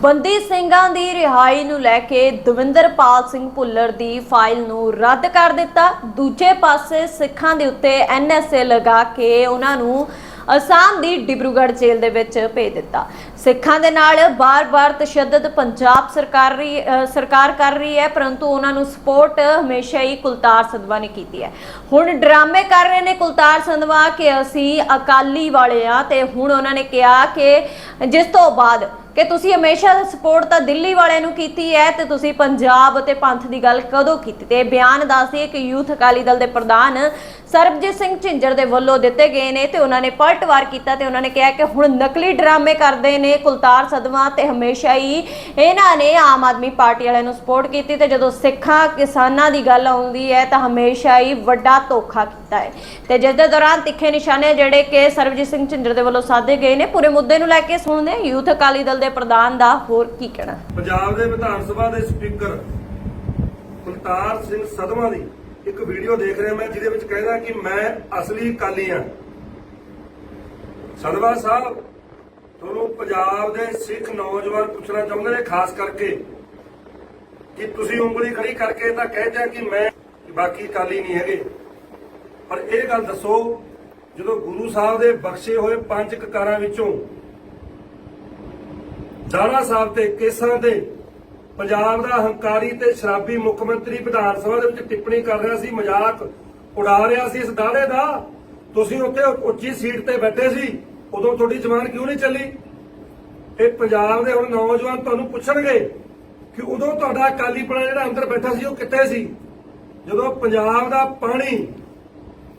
ਬੰਦੀ ਸਿੰਘਾਂ ਦੀ ਰਿਹਾਈ ਨੂੰ ਲੈ ਕੇ ਦਵਿੰਦਰਪਾਲ ਸਿੰਘ ਭੁੱਲਰ ਦੀ ਫਾਈਲ ਨੂੰ ਰੱਦ ਕਰ ਦਿੱਤਾ। ਦੂਜੇ ਪਾਸੇ ਸਿੱਖਾਂ ਦੇ ਉੱਤੇ ਐਨਐਸਏ ਲਗਾ ਕੇ ਉਹਨਾਂ ਨੂੰ ਅਸਾਮ ਦੀ ਡਿਬਰੂਗੜ੍ਹ ਜੇਲ੍ਹ ਦੇ ਵਿੱਚ ਭੇਜ ਦਿੱਤਾ। ਸਿੱਖਾਂ ਦੇ ਨਾਲ ਬਾਰ-ਬਾਰ ਤਸ਼ੱਦਦ ਪੰਜਾਬ ਸਰਕਾਰ ਰਹੀ ਸਰਕਾਰ ਕਰ ਰਹੀ ਹੈ, ਪਰੰਤੂ ਉਹਨਾਂ ਨੂੰ ਸਪੋਰਟ ਹਮੇਸ਼ਾ ਹੀ ਕੁਲਤਾਰ ਸੰਧਵਾ ਨੇ ਕੀਤੀ ਹੈ। ਹੁਣ ਡਰਾਮੇ ਕਰ ਰਹੇ ਨੇ ਕੁਲਤਾਰ ਸੰਧਵਾ ਕਿ ਅਸੀਂ ਅਕਾਲੀ ਵਾਲੇ ਆ ਤੇ ਹੁਣ ਉਹਨਾਂ ਨੇ ਕਿਹਾ ਕਿ ਜਿਸ ਤੋਂ ਬਾਅਦ ਕਿ ਤੁਸੀਂ ਹਮੇਸ਼ਾ ਸਪੋਰਟ ਤਾਂ ਦਿੱਲੀ ਵਾਲਿਆਂ ਨੂੰ ਕੀਤੀ ਹੈ ਤੇ ਤੁਸੀਂ ਪੰਜਾਬ ਅਤੇ ਪੰਥ ਦੀ ਗੱਲ ਕਦੋਂ ਕੀਤੀ? ਤੇ ਇਹ ਬਿਆਨ ਦੱਸਦੀ ਹੈ ਕਿ ਯੂਥ ਅਕਾਲੀ ਦਲ ਦੇ ਪ੍ਰਧਾਨ ਸਰਬਜੀਤ ਸਿੰਘ ਝਿੰਜਰ ਦੇ ਵੱਲੋਂ ਦਿੱਤੇ ਗਏ ਨੇ ਤੇ ਉਹਨਾਂ ਨੇ ਪਲਟਵਾਰ ਕੀਤਾ ਤੇ ਉਹਨਾਂ ਨੇ ਕਿਹਾ ਕਿ ਹੁਣ ਨਕਲੀ ਡਰਾਮੇ ਕਰਦੇ ਨੇ ਕੁਲਤਾਰ ਸਦਮਾ ਤੇ ਹਮੇਸ਼ਾ ਹੀ ਇਹਨਾਂ ਨੇ ਆਮ ਆਦਮੀ ਪਾਰਟੀ ਵਾਲਿਆਂ ਨੂੰ ਸਪੋਰਟ ਕੀਤੀ ਤੇ ਜਦੋਂ ਸਿੱਖਾਂ ਕਿਸਾਨਾਂ ਦੀ ਗੱਲ ਆਉਂਦੀ ਹੈ ਤਾਂ ਹਮੇਸ਼ਾ ਹੀ ਵੱਡਾ ਧੋਖਾ ਕੀਤਾ ਹੈ। ਤੇ ਜਿਸ ਦੇ ਦੌਰਾਨ ਤਿੱਖੇ ਨਿਸ਼ਾਨੇ ਜਿਹੜੇ ਕਿ ਸਰਬਜੀਤ ਸਿੰਘ ਝਿੰਜਰ ਦੇ ਵੱਲੋਂ ਸਾਧੇ ਗਏ ਨੇ, ਪੂਰੇ ਮੁੱਦੇ ਨੂੰ ਲੈ ਕੇ ਸੁਣਦੇ ਹਾਂ ਯੂਥ ਅਕਾਲੀ ਦਲ ਦੇ ਪ੍ਰਧਾਨ ਦਾ ਹੋਰ ਕੀ ਕਹਿਣਾ। ਪੰਜਾਬ ਦੇ ਵਿਧਾਨ ਸਭਾ ਦੇ ਸਪੀਕਰ ਕੁਲਤਾਰ ਸਿੰਘ ਸਦਮਾ ਦੀ ਇੱਕ ਵੀਡੀਓ ਦੇਖ ਰਿਹਾ ਮੈਂ ਜਿਹਦੇ ਵਿੱਚ ਕਹਿੰਦਾ ਕਿ ਮੈਂ ਅਸਲੀ ਅਕਾਲੀ ਹਾਂ। ਸਦਮਾ ਸਾਹਿਬ, ਤੁਹਾਨੂੰ ਪੰਜਾਬ ਦੇ ਸਿੱਖ ਨੌਜਵਾਨ ਪੁੱਛਣਾ ਚਾਹੁੰਦੇ ਨੇ, ਖਾਸ ਕਰਕੇ ਕਿ ਤੁਸੀਂ ਉਂਗਲੀ ਖੜੀ ਕਰਕੇ ਤਾਂ ਕਹਿੰਦੇ ਆ ਕਿ ਮੈਂ ਬਾਕੀ ਅਕਾਲੀ ਨਹੀਂ ਹੈਗੇ। ਪਰ ਇਹ ਗੱਲ ਦੱਸੋ, ਜਦੋਂ ਗੁਰੂ ਸਾਹਿਬ ਦੇ ਬਖਸ਼ੇ ਹੋਏ ਪੰਜ ਕਕਾਰਾਂ ਵਿੱਚੋਂ ਦਾਣਾ ਸਾਹਿਬ ਤੇ ਕੇਸਾਂ ਦੇ ਪੰਜਾਬ ਦਾ ਹੰਕਾਰੀ ਤੇ ਸ਼ਰਾਬੀ ਮੁੱਖ ਮੰਤਰੀ ਵਿਧਾਨ ਸਭਾ ਦੇ ਵਿੱਚ ਟਿੱਪਣੀ ਕਰ ਰਿਹਾ ਸੀ, ਮਜ਼ਾਕ ਉਡਾ ਰਿਹਾ ਸੀ ਇਸ ਦਾੜੇ ਦਾ। ਤੁਸੀਂ ਉੱਥੇ ਉੱਚੀ ਸੀਟ ਤੇ ਬੈਠੇ ਸੀ, ਉਦੋਂ ਤੁਹਾਡੀ ਜ਼ਬਾਨ ਕਿਉਂ ਨਹੀਂ ਚੱਲੀ? ਇਹ ਪੰਜਾਬ ਦੇ ਹੁਣ ਨੌਜਵਾਨ ਤੁਹਾਨੂੰ ਪੁੱਛਣਗੇ ਕਿ ਉਦੋਂ ਤੁਹਾਡਾ ਅਕਾਲੀ ਅਕਾਲੀਪਣਾ ਜਿਹੜਾ ਅੰਦਰ ਬੈਠਾ ਸੀ, ਉਹ ਕਿੱਥੇ ਸੀ? ਜਦੋਂ ਪੰਜਾਬ ਦਾ ਪਾਣੀ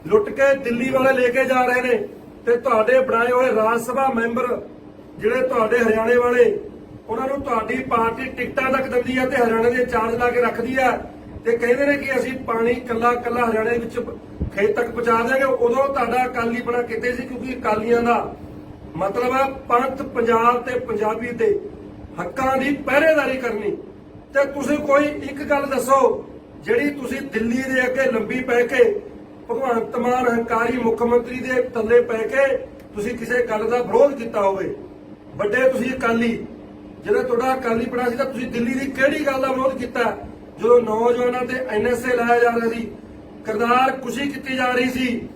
ਲੁੱਟ ਕੇ ਦਿੱਲੀ ਵਾਲੇ ਲੈ ਕੇ ਜਾ ਰਹੇ ਨੇ ਤੇ ਤੁਹਾਡੇ ਬਣਾਏ ਹੋਏ ਰਾਜ ਸਭਾ ਮੈਂਬਰ ਜਿਹੜੇ ਤੁਹਾਡੇ ਹਰਿਆਣੇ ਵਾਲੇ ਉਹਨਾਂ ਨੂੰ ਤੁਹਾਡੀ ਪਾਰਟੀ ਟਿਕਟਾਂ ਤੱਕ ਦਿੰਦੀ ਆ ਤੇ ਹਰਿਆਣੇ ਦੇ ਚਾਰਜ ਲਾ ਕੇ ਰੱਖਦੀ ਆ। ਤੇ ਕਹਿੰਦੇ ਨੇ ਕਿ ਅਸੀਂ ਪਾਣੀ ਕੱਲਾ ਕੱਲਾ ਹਰਿਆਣੇ ਵਿੱਚ ਖੇਤ ਤੱਕ ਪਹੁੰਚਾ ਦਿਆਂਗੇ। ਉਦੋਂ ਤੁਹਾਡਾ ਅਕਾਲੀ ਬਣਾ ਕਿਤੇ ਸੀ ਕਿਉਂਕਿ ਅਕਾਲੀਆਂ ਦਾ ਮਤਲਬ ਆ ਪੰਥ ਪੰਜਾਬ ਤੇ ਪੰਜਾਬੀ ਤੇ ਹੱਕਾਂ ਦੀ ਪਹਿਰੇਦਾਰੀ ਕਰਨੀ। ਤੇ ਤੁਸੀਂ ਕੋਈ ਇੱਕ ਗੱਲ ਦੱਸੋ, ਜਿਹੜੀ ਤੁਸੀਂ ਦਿੱਲੀ ਦੇ ਅੱਗੇ ਲੰਬੀ ਪੈ ਕੇ, ਭਗਵੰਤ ਮਾਨ ਹੰਕਾਰੀ ਮੁੱਖ ਮੰਤਰੀ ਦੇ ਥੱਲੇ ਪੈ ਕੇ ਤੁਸੀਂ ਕਿਸੇ ਗੱਲ ਦਾ ਵਿਰੋਧ ਕੀਤਾ ਹੋਵੇ। ਵੱਡੇ ਤੁਸੀਂ ਅਕਾਲੀ ਜਦੋਂ ਤੁਹਾਡਾ ਅਕਾਲੀ ਪੜਾ ਸੀ ਤਾਂ ਤੁਸੀਂ ਦਿੱਲੀ ਦੀ ਕਿਹੜੀ ਗੱਲ ਦਾ ਵਿਰੋਧ ਕੀਤਾ? ਜਦੋਂ ਨੌਜਵਾਨਾਂ ਤੇ ਐਨਐਸਏ ਲਾਇਆ ਜਾ ਰਿਹਾ ਸੀ, ਕਰਤਾਰ ਖੁਸ਼ੀ ਕੀਤੀ ਜਾ ਰਹੀ ਸੀ,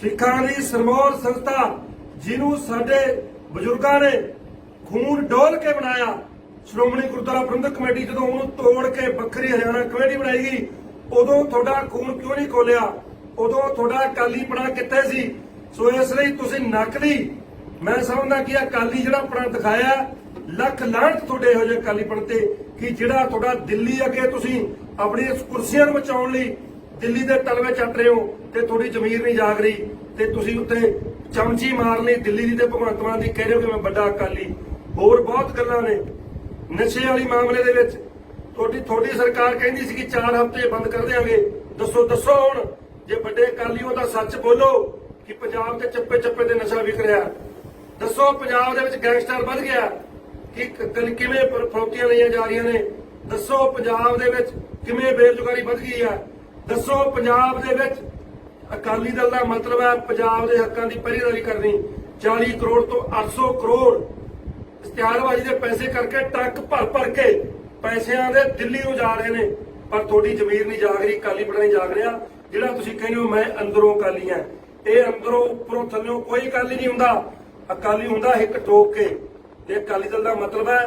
ਸਿੱਖਾਂ ਦੀ ਸਰਮੌਰ ਸੰਸਥਾ ਜਿਹਨੂੰ ਸਾਡੇ ਬਜ਼ੁਰਗਾਂ ਨੇ ਖੂਨ ਡੋਲ ਕੇ ਬਣਾਇਆ, ਸ਼੍ਰੋਮਣੀ ਗੁਰਦੁਆਰਾ ਪ੍ਰਬੰਧਕ ਕਮੇਟੀ ਜਦੋਂ ਉਹਨੂੰ ਤੋੜ ਕੇ ਵੱਖਰੀ ਹਰਿਆਣਾ ਕਮੇਟੀ ਬਣਾਈ ਗਈ, ਉਦੋਂ ਤੁਹਾਡਾ ਖੂਨ ਕਿਉਂ ਨਹੀਂ ਖੋਲਿਆ? ਉਦੋਂ ਤੁਹਾਡਾ ਅਕਾਲੀ ਪਣਾ ਕਿੱਥੇ ਸੀ? ਸੋ ਇਸ ਲਈ ਤੁਸੀਂ ਨਕਲੀ, ਮੈਂ ਸਮਝਦਾ ਕਿ ਅਕਾਲੀ ਜਿਹੜਾ ਪਣਾ ਦਿਖਾਇਆ ਲੱਖ ਲਾਹਨਤ ਤੁਹਾਡੇ ਇਹੋ ਜਿਹੇ ਅਕਾਲੀਪਣ ਤੇ ਕਿ ਜਿਹੜਾ ਤੁਹਾਡਾ ਦਿੱਲੀ ਅੱਗੇ ਤੁਸੀਂ ਆਪਣੀ ਕੁਰਸੀਆਂ ਨੂੰ ਬਚਾਉਣ ਲਈ ਦਿੱਲੀ ਦੇ ਤਲਵੇ ਚੱਟ ਰਹੇ ਹੋ ਤੇ ਤੁਹਾਡੀ ਜ਼ਮੀਰ ਨਹੀਂ ਜਾਗ ਰਹੀ ਤੇ ਤੁਸੀਂ ਉੱਤੇ ਚਮਚੀ ਮਾਰ ਲਈ ਦਿੱਲੀ ਦੀ ਤੇ ਭਗਵੰਤ ਮਾਨ ਦੀ ਕਹਿ ਰਹੇ ਹੋ ਕਿ ਮੈਂ ਵੱਡਾ ਅਕਾਲੀ। ਹੋਰ ਬਹੁਤ ਗੱਲਾਂ ਨੇ। ਨਸ਼ੇ ਵਾਲੀ ਮਾਮਲੇ ਦੇ ਵਿੱਚ ਤੁਹਾਡੀ ਤੁਹਾਡੀ ਸਰਕਾਰ ਕਹਿੰਦੀ ਸੀ ਕਿ 4 ਹਫ਼ਤੇ ਬੰਦ ਕਰ ਦੇਵਾਂਗੇ ਦੱਸੋ ਦੱਸੋ ਹੁਣ, ਜੇ ਵੱਡੇ ਅਕਾਲੀ ਹੋ ਤਾਂ ਸੱਚ ਬੋਲੋ ਕਿ ਪੰਜਾਬ ਤੇ ਚੱਪੇ ਚੱਪੇ ਤੇ ਨਸ਼ਾ ਵਿਕ ਰਿਹਾ। ਦੱਸੋ ਪੰਜਾਬ ਦੇ ਵਿੱਚ ਗੈਂਗਸਟਰ ਵੱਧ ਗਿਆ। ਕਿ ਕ- ਕਿਵੇਂ ਪ- ਲਈਆਂ ਜਾ ਰਹੀਆਂ ਨੇ? ਦੱਸੋ ਪੰਜਾਬ ਦੇ ਵਿੱਚ ਕਿਵੇਂ ਬੇਰੁਜ਼ਗਾਰੀ ਵੱਧ ਗਈ ਆ? ਦੱਸੋ ਪੰਜਾਬ ਦੇ ਵਿੱਚ ਅਕਾਲੀ ਦਲ ਦਾ ਮਤਲਬ ਹੈ ਪੰਜਾਬ ਦੇ ਹੱਕਾਂ ਦੀ ਪਹਿਰੇਦਾਰੀ ਕਰਨੀ। 40 ਕਰੋੜ ਤੋਂ 800 ਕਰੋੜ ਇਸ਼ਤਿਹਾਰਬਾਜ਼ੀ ਦੇ ਪੈਸੇ ਕਰਕੇ ਟਰੱਕ ਭਰ ਭਰ ਕੇ ਪੈਸਿਆਂ ਦੇ ਦਿੱਲੀ ਨੂੰ ਜਾ ਰਹੇ ਨੇ। ਪਰ ਤੁਹਾਡੀ ਜ਼ਮੀਰ ਨਹੀਂ ਜਾਗ ਰਹੀ, ਅਕਾਲੀ ਬੜਾ ਨਹੀਂ ਜਾਗ ਰਿਹਾ। ਜਿਹੜਾ ਤੁਸੀਂ ਕਹਿੰਦੇ ਹੋ, ਮੈਂ ਅੰਦਰੋਂ ਅਕਾਲੀ ਆ ਇਹ ਅੰਦਰੋਂ ਉੱਪਰੋਂ ਥੱਲੋਂ ਕੋਈ ਅਕਾਲੀ ਨਹੀਂ ਹੁੰਦਾ। ਅਕਾਲੀ ਹੁੰਦਾ ਇੱਕ ਟੋਕ ਕੇ। ਤੇ ਅਕਾਲੀ ਦਲ ਦਾ ਮਤਲਬ ਹੈ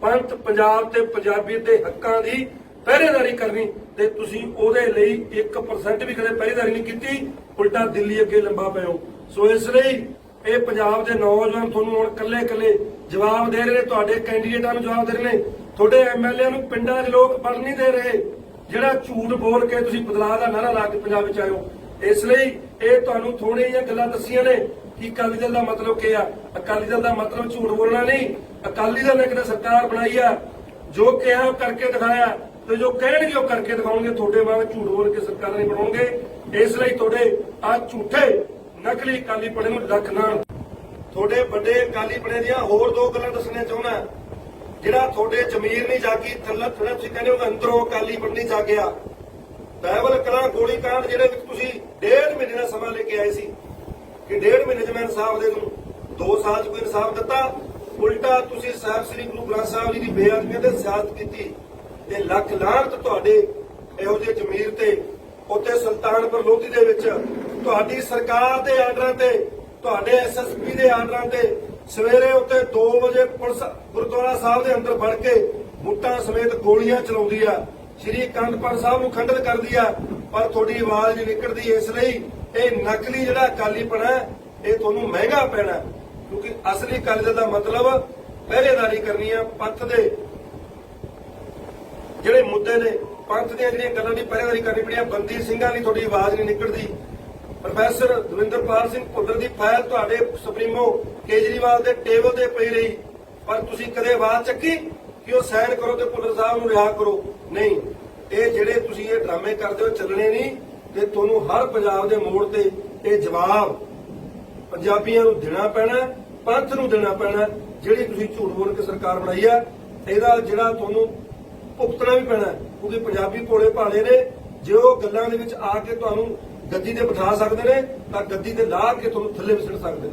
ਪੰਥ ਪੰਜਾਬ ਤੇ ਪੰਜਾਬੀ ਦੇ ਹੱਕਾਂ ਦੀ ਪਹਿਰੇਦਾਰੀ ਕਰਨੀ ਤੇ ਤੁਸੀਂ ਉਹਦੇ ਲਈ 1% ਵੀ ਕਦੇ ਪਹਿਰੇਦਾਰੀ ਨਹੀਂ ਕੀਤੀ, ਉਲਟਾ ਦਿੱਲੀ ਅੱਗੇ ਲੰਬਾ ਪਿਓ ਸੋ ਇਸ ਲਈ ਇਹ ਪੰਜਾਬ ਦੇ ਨੌਜਵਾਨ ਤੁਹਾਨੂੰ ਹੁਣ ਕੱਲੇ ਕੱਲੇ ਜਵਾਬ ਦੇ ਰਹੇ ਨੇ, ਤੁਹਾਡੇ ਕੈਂਡੀਡੇਟਾਂ ਨੂੰ ਜਵਾਬ ਦੇ ਰਹੇ ਨੇ, ਤੁਹਾਡੇ ਐਮਐਲਏ ਨੂੰ ਪਿੰਡਾਂ 'ਚ ਲੋਕ ਪੜ ਨਹੀਂ ਦੇ ਰਹੇ, ਜਿਹੜਾ ਝੂਠ ਬੋਲ ਕੇ ਤੁਸੀਂ ਬਦਲਾਅ ਦਾ ਨਾਰਾ ਲਾ ਕੇ ਪੰਜਾਬ ਵਿੱਚ ਆਇਓ ਇਸ ਲਈ ਇਹ ਤੁਹਾਨੂੰ ਥੋੜੀਆਂ ਜਿਹੀਆਂ ਗੱਲਾਂ ਦੱਸੀਆਂ ਨੇ ਕਿ ਅਕਾਲੀ ਦਲ ਦਾ ਮਤਲਬ ਕੀ ਆ? ਅਕਾਲੀ ਦਲ ਦਾ ਮਤਲਬ ਝੂਠ ਬੋਲਣਾ ਨਹੀਂ। ਅਕਾਲੀ ਦਲ ਨੇ ਕਿਤੇ ਸਰਕਾਰ ਬਣਾਈ ਆ, ਜੋ ਕਿਹਾ ਉਹ ਕਰਕੇ ਦਿਖਾਇਆ ਤੇ ਜੋ ਕਹਿਣਗੇ ਉਹ ਕਰਕੇ ਦਿਖਾਉਣਗੇ। ਤੁਹਾਡੇ ਵਾਂਗ ਝੂਠ ਬੋਲ ਕੇ ਸਰਕਾਰ ਨਹੀਂ ਬਣਾਉਣਗੇ। ਇਸ ਲਈ ਤੁਹਾਡੇ ਆ ਝੂਠੇ, ਨਕਲੀ ਅਕਾਲੀ ਪੜੇ ਨੂੰ ਰੱਖਣਾ ਤੁਹਾਡੇ ਵੱਡੇ ਅਕਾਲੀ ਪੜੇ ਦੀਆਂ ਹੋਰ ਦੋ ਗੱਲਾਂ ਦੱਸਣੀਆਂ ਚਾਹੁੰਦਾ ਜਿਹੜਾ ਤੁਹਾਡੇ ਜ਼ਮੀਰ ਨਹੀਂ ਜਾਗੀ, ਥੱਲੇ ਥੋੜਾ ਤੁਸੀਂ ਕਹਿੰਦੇ ਹੋ ਅੰਦਰੋਂ ਅਕਾਲੀ ਪੜ ਨਹੀਂ ਜਾਗਿਆ। ਬਾਈਬਲ ਕਲਾਂ ਗੋਲੀ ਕਾਂਡ ਜਿਹੜੇ ਵਿੱਚ ਤੁਸੀਂ ਡੇਢ ਮਹੀਨੇ ਦਾ ਸਮਾਂ ਲੈ ਕੇ ਆਏ ਸੀ। ਕਿ ਡੇਢ ਮਹੀਨੇ ਚ ਮੈਂ ਇਨਸਾਫ ਦੇ ਦੂੰ 2 ਸਾਲ ਚ ਕੋਈ ਇਨਸਾਫ ਦਿੱਤਾ, ਉਲਟਾ ਤੁਸੀਂ ਸਾਹਿਬ ਸ੍ਰੀ ਗੁਰੂ ਗ੍ਰੰਥ ਸਾਹਿਬ ਜੀ ਦੀ ਬੇਅਦਬੀ ਤੇ ਸਿਆਸਤ ਕੀਤੀ ਤੇ ਲੱਖ ਲਾਹਨਤ ਤੁਹਾਡੇ ਇਹੋ ਜਿਹੇ ਜ਼ਮੀਰ ਤੇ, ਉੱਥੇ ਸੁਲਤਾਨਪੁਰ ਲੋਧੀ ਦੇ ਵਿੱਚ ਤੁਹਾਡੀ ਸਰਕਾਰ ਦੇ ਆਰਡਰਾਂ ਤੇ, ਤੁਹਾਡੇ ਐਸਐਸਪੀ ਦੇ ਆਰਡਰਾਂ ਤੇ ਸਵੇਰੇ ਉੱਤੇ 2 ਵਜੇ ਪੁਲਿਸ ਗੁਰਦੁਆਰਾ ਸਾਹਿਬ ਦੇ ਅੰਦਰ ਵੜ ਕੇ ਬੁੱਟਾਂ ਸਮੇਤ ਗੋਲੀਆਂ ਚਲਾਉਂਦੀ ਆ। ਸ਼੍ਰੀ ਅਕੰਦਪੁਰ ਸਾਹਿਬ ਨੂੰ ਖੰਡਿਤ ਕਰਦੀ ਆ, ਪਰ ਤੁਹਾਡੀ ਆਵਾਜ਼ ਨਹੀਂ ਨਿਕਲਦੀ ਇਸ ਲਈ ਇਹ ਨਕਲੀ ਜਿਹੜਾ ਅਕਾਲੀਪਣ ਇਹ ਤੁਹਾਨੂੰ ਮਹਿੰਗਾ ਪੈਣਾ ਕਿਉਂਕਿ ਅਸਲੀ ਅਕਾਲੀ ਦਾ ਮਤਲਬ ਪਹਿਰੇਦਾਰੀ ਕਰਨੀ ਆ ਪੰਥ ਦੇ ਜਿਹੜੇ ਮੁੱਦੇ ਨੇ, ਪੰਥ ਦੀਆਂ ਜਿਹੜੀਆਂ ਗੱਲਾਂ ਦੀ ਪਹਿਰੇਦਾਰੀ ਕਰਨੀ ਪੜੀਆਂ ਬੰਦੀ ਸਿੰਘਾਂ ਦੀ ਤੁਹਾਡੀ ਆਵਾਜ਼ ਨਹੀਂ ਨਿਕਲਦੀ। ਪ੍ਰੋਫੈਸਰ ਦਵਿੰਦਰਪਾਲ ਸਿੰਘ ਭੁੱਲਰ ਦੀ ਫਾਈਲ ਤੁਹਾਡੇ ਸੁਪਰੀਮੋ ਕੇਜਰੀਵਾਲ ਦੇ ਟੇਬਲ ਤੇ ਪਈ ਰਹੀ। ਪਰ ਤੁਸੀਂ ਕਦੇ ਆਵਾਜ਼ ਚੱਕੀ ਕਿ ਉਹ ਸਾਈਨ ਕਰੋ ਤੇ ਭੁੱਲਰ ਸਾਹਿਬ ਨੂੰ ਰਿਹਾ ਕਰੋ? ਨਹੀਂ। ਇਹ ਜਿਹੜੇ ਤੁਸੀਂ ਇਹ ਡਰਾਮੇ ਕਰਦੇ ਹੋ, ਚੱਲਣੇ ਨਹੀਂ। ਤੇ ਤੁਹਾਨੂੰ ਹਰ ਪੰਜਾਬ ਦੇ ਮੋੜ ਤੇ ਇਹ ਜਵਾਬ ਪੰਜਾਬੀਆਂ ਨੂੰ ਦੇਣਾ ਪੈਣਾ ਪੰਥ ਨੂੰ ਦੇਣਾ ਪੈਣਾ ਜਿਹੜੀ ਤੁਸੀਂ ਝੂਠ ਬੋਲ ਕੇ ਸਰਕਾਰ ਬਣਾਈ ਆ ਇਹਦਾ ਜਿਹੜਾ ਤੁਹਾਨੂੰ ਭੁਗਤਣਾ ਵੀ ਪੈਣਾ ਹੈ। ਕਿਉਂਕਿ ਪੰਜਾਬੀ ਭੋਲੇ ਭਾਲੇ ਨੇ, ਜੇ ਉਹ ਗੱਲਾਂ ਦੇ ਵਿੱਚ ਆ ਕੇ ਤੁਹਾਨੂੰ ਗੱਦੀ ਤੇ ਬਿਠਾ ਸਕਦੇ ਨੇ, ਤਾਂ ਗੱਦੀ ਤੇ ਲਾ ਕੇ ਤੁਹਾਨੂੰ ਥੱਲੇ ਵਿਸੜ ਸਕਦੇ ਨੇ